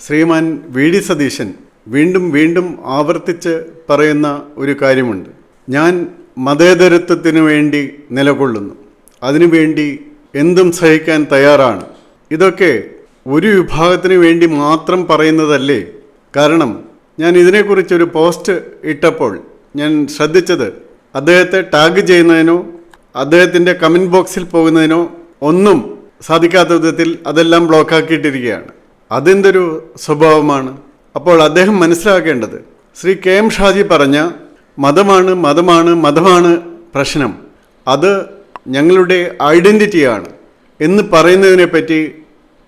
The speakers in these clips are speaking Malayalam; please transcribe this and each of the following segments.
ശ്രീമാൻ വി ഡി സതീശൻ വീണ്ടും വീണ്ടും ആവർത്തിച്ച് പറയുന്ന ഒരു കാര്യമുണ്ട്. ഞാൻ മതേതരത്വത്തിന് വേണ്ടി നിലകൊള്ളുന്നു. അതിനുവേണ്ടി എന്തും സഹിക്കാൻ തയ്യാറാണ്. ഇതൊക്കെ ഒരു വിഭാഗത്തിന് വേണ്ടി മാത്രം പറയുന്നതല്ലേ? കാരണം ഞാൻ ഇതിനെക്കുറിച്ചൊരു പോസ്റ്റ് ഇട്ടപ്പോൾ ഞാൻ ശ്രദ്ധിച്ചത് അദ്ദേഹത്തെ ടാഗ് ചെയ്യുന്നതിനോ അദ്ദേഹത്തിന്റെ കമന്റ് ബോക്സിൽ പോകുന്നതിനോ ഒന്നും സാധിക്കാത്ത വിധത്തിൽ അതെല്ലാം ബ്ലോക്കാക്കിയിട്ടിരിക്കുകയാണ്. അതെന്തൊരു സ്വഭാവമാണ്? അപ്പോൾ അദ്ദേഹം മനസ്സിലാക്കേണ്ടത് ശ്രീ കെ എം ഷാജി പറഞ്ഞ മതമാണ് മതമാണ് മതമാണ് പ്രശ്നം. അത് ഞങ്ങളുടെ ഐഡന്റിറ്റിയാണ് എന്ന് പറയുന്നതിനെപ്പറ്റി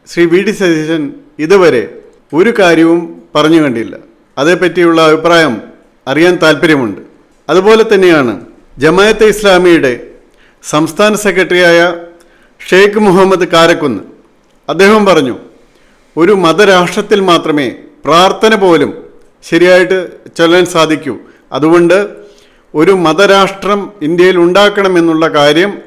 ശ്രീ വി ഡി സതീശൻ ഇതുവരെ ഒരു കാര്യവും പറഞ്ഞു കണ്ടില്ല. അതേപ്പറ്റിയുള്ള അഭിപ്രായം അറിയാൻ താല്പര്യമുണ്ട്. അതുപോലെ തന്നെയാണ് ജമായത്തെ ഇസ്ലാമിയുടെ സംസ്ഥാന സെക്രട്ടറിയായ ഷെയ്ഖ് മുഹമ്മദ് കാരക്കുന്ന്. അദ്ദേഹം പറഞ്ഞു ഒരു മതരാഷ്ട്രത്തിൽ മാത്രമേ പ്രാർത്ഥന പോലും ശരിയായിട്ട് ചൊല്ലാൻ സാധിക്കൂ. അതുകൊണ്ട് ഒരു മതരാഷ്ട്രം ഇന്ത്യയിൽ ഉണ്ടാക്കണമെന്നുള്ള കാര്യം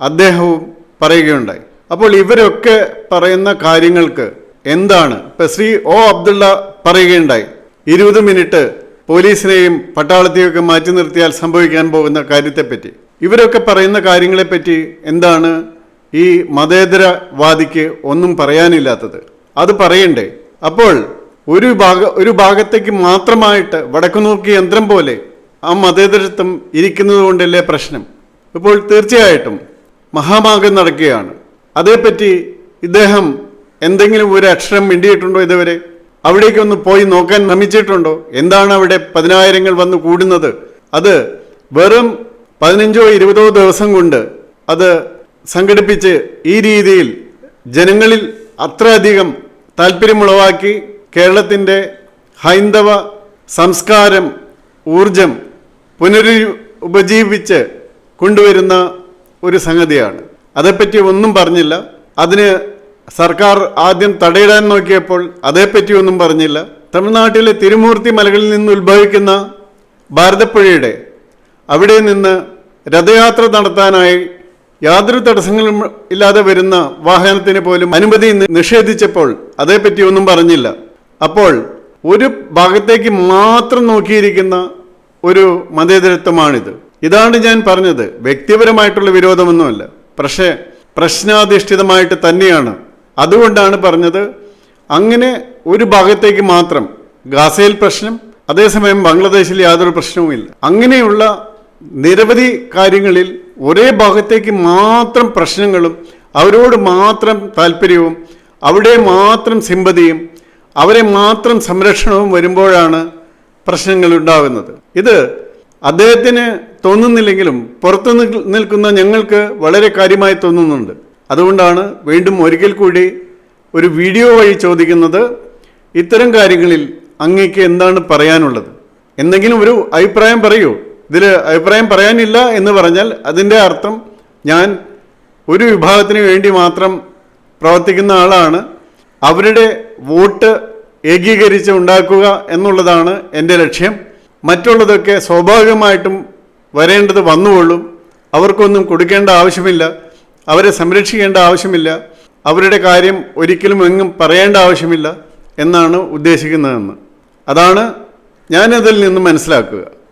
അദ്ദേഹവും പറയുകയുണ്ടായി. അപ്പോൾ ഇവരൊക്കെ പറയുന്ന കാര്യങ്ങൾക്ക് എന്താണ്? ഇപ്പം ശ്രീ ഒ അബ്ദുള്ള പറയുകയുണ്ടായി. ഇരുപത് മിനിറ്റ് പോലീസിനെയും പട്ടാളത്തെയും ഒക്കെ മാറ്റി നിർത്തിയാൽ സംഭവിക്കാൻ പോകുന്ന കാര്യത്തെപ്പറ്റി. ഇവരൊക്കെ പറയുന്ന കാര്യങ്ങളെപ്പറ്റി എന്താണ് ഈ മതേതരവാദിക്ക് ഒന്നും പറയാനില്ലാത്തത്? അത് പറയണ്ടേ? അപ്പോൾ ഒരു ഭാഗ ഒരു ഭാഗത്തേക്ക് മാത്രമായിട്ട് വടക്കു നോക്കി യന്ത്രം പോലെ ആ മതേതരത്വം ഇരിക്കുന്നത് കൊണ്ടല്ലേ പ്രശ്നം? ഇപ്പോൾ തീർച്ചയായിട്ടും മഹാമാഗം നടക്കുകയാണ്. അതേപ്പറ്റി ഇദ്ദേഹം എന്തെങ്കിലും ഒരു അക്ഷരം മിണ്ടിയിട്ടുണ്ടോ ഇതുവരെ? അവിടേക്കൊന്ന് പോയി നോക്കാൻ ശ്രമിച്ചിട്ടുണ്ടോ? എന്താണ് അവിടെ പതിനായിരങ്ങൾ വന്ന് കൂടുന്നത്? അത് വെറും പതിനഞ്ചോ ഇരുപതോ ദിവസം കൊണ്ട് അത് സംഘടിപ്പിച്ച് ഈ രീതിയിൽ ജനങ്ങളിൽ അത്രയധികം താല്പര്യമുളവാക്കി കേരളത്തിന്റെ ഹൈന്ദവ സംസ്കാരം ഊർജം പുനരു ഉപജീവിച്ച് കൊണ്ടുവരുന്ന ഒരു സംഗതിയാണ്. അതേപ്പറ്റി ഒന്നും പറഞ്ഞില്ല. അതിന് സർക്കാർ ആദ്യം തടയിടാൻ നോക്കിയപ്പോൾ അതേപ്പറ്റി ഒന്നും പറഞ്ഞില്ല. തമിഴ്നാട്ടിലെ തിരുമൂർത്തി മലകളിൽ നിന്ന് ഉത്ഭവിക്കുന്ന ഭാരതപ്പുഴയുടെ അവിടെ നിന്ന് രഥയാത്ര നടത്താനായി യാതൊരു തടസ്സങ്ങളും ഇല്ലാതെ വരുന്ന വാഹനത്തിന് പോലും അനുമതി നിഷേധിച്ചപ്പോൾ അതേപ്പറ്റി ഒന്നും പറഞ്ഞില്ല. അപ്പോൾ ഒരു ഭാഗത്തേക്ക് മാത്രം നോക്കിയിരിക്കുന്ന ഒരു മതേതരത്വമാണിത്. ഇതാണ് ഞാൻ പറഞ്ഞത്. വ്യക്തിപരമായിട്ടുള്ള വിരോധമൊന്നുമല്ല. പക്ഷേ പ്രശ്നാധിഷ്ഠിതമായിട്ട് തന്നെയാണ്. അതുകൊണ്ടാണ് പറഞ്ഞത് അങ്ങനെ ഒരു ഭാഗത്തേക്ക് മാത്രം ഗാസയിൽ പ്രശ്നം അതേസമയം ബംഗ്ലാദേശിൽ യാതൊരു പ്രശ്നവുമില്ല. അങ്ങനെയുള്ള നിരവധി കാര്യങ്ങളിൽ ഒരേ ഭാഗത്തേക്ക് മാത്രം പ്രശ്നങ്ങളും അവരോട് മാത്രം താല്പര്യവും അവിടെ മാത്രം സിമ്പതിയും അവരെ മാത്രം സംരക്ഷണവും വരുമ്പോഴാണ് പ്രശ്നങ്ങൾ ഉണ്ടാകുന്നത്. ഇത് അദ്ദേഹത്തിന് തോന്നുന്നില്ലെങ്കിലും പുറത്തു നിൽക്കുന്ന ഞങ്ങൾക്ക് വളരെ കാര്യമായി തോന്നുന്നുണ്ട്. അതുകൊണ്ടാണ് വീണ്ടും ഒരിക്കൽ കൂടി ഒരു വീഡിയോ വഴി ചോദിക്കുന്നത് ഇത്തരം കാര്യങ്ങളിൽ അങ്ങേക്ക് എന്താണ് പറയാനുള്ളത്? എന്തെങ്കിലും ഒരു അഭിപ്രായം പറയൂ. ഇതിൽ അഭിപ്രായം പറയാനില്ല എന്ന് പറഞ്ഞാൽ അതിന്റെ അർത്ഥം ഞാൻ ഒരു വിഭാഗത്തിന് വേണ്ടി മാത്രം പ്രവർത്തിക്കുന്ന ആളാണ്. അവരുടെ വോട്ട് ഏകീകരിച്ച് ഉണ്ടാക്കുക എന്നുള്ളതാണ് എന്റെ ലക്ഷ്യം. മറ്റുള്ളതൊക്കെ സ്വാഭാവികമായിട്ടും വരേണ്ടത് വന്നുകൊള്ളും. അവർക്കൊന്നും കൊടുക്കേണ്ട ആവശ്യമില്ല. അവരെ സംരക്ഷിക്കേണ്ട ആവശ്യമില്ല. അവരുടെ കാര്യം ഒരിക്കലും എങ്ങും പറയേണ്ട ആവശ്യമില്ല എന്നാണ് ഉദ്ദേശിക്കുന്നതെന്ന്. അതാണ് ഞാനതിൽ നിന്ന് മനസ്സിലാക്കുക.